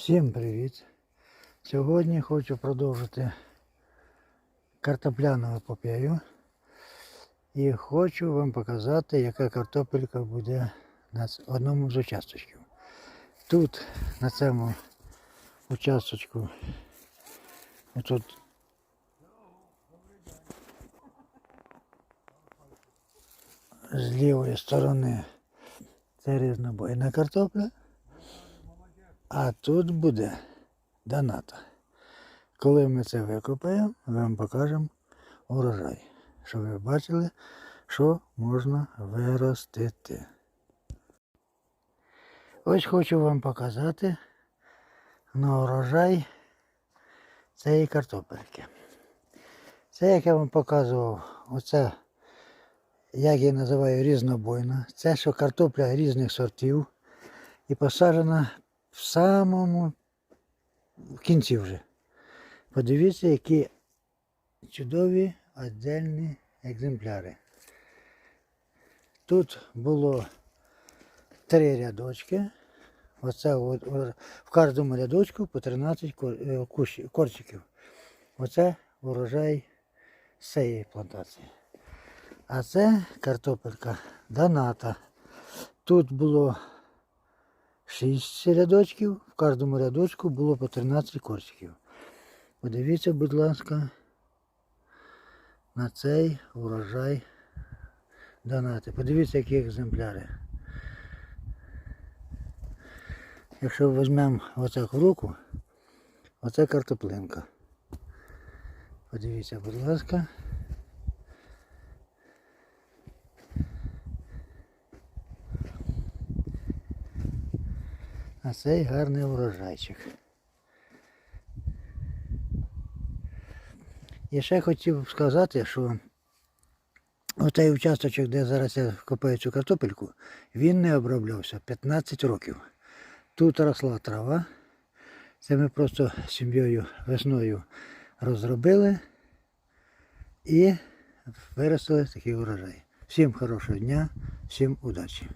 Всім привіт! Сьогодні хочу продовжити картопляну епопею і хочу вам показати, яка картопелька буде на одному з участочків. Тут на цьому участочку тут з лівої сторони це різнобойна картопля. А тут буде доната. Коли ми це викопаємо, вам покажемо урожай. Щоб ви бачили, що можна виростити. Ось хочу вам показати на урожай цієї картопельки. Це, як я вам показував, оце, як я називаю різнобойна. Це що картопля різних сортів і посаджена в самому кінці вже. Подивіться, які чудові віддільні екземпляри. Тут було три рядочки. Оце от, в кожному рядочку по 13 ко- е, корчиків. Оце урожай цієї плантації. А це картопелька доната. Тут було 6 рядочків, в кожному рядочку було по 13 корчиків. Подивіться, будь ласка, на цей урожай донати. Подивіться, які екземпляри. Якщо візьмемо оцак в руку, оце картоплинка. Подивіться, будь ласка. А цей гарний урожайчик. І ще хотів сказати, що оцей участочок, де зараз я копаю цю картопельку, він не оброблявся 15 років. Тут росла трава. Це ми просто з сім'єю весною розробили і виростили такий урожай. Всім хорошого дня, всім удачі!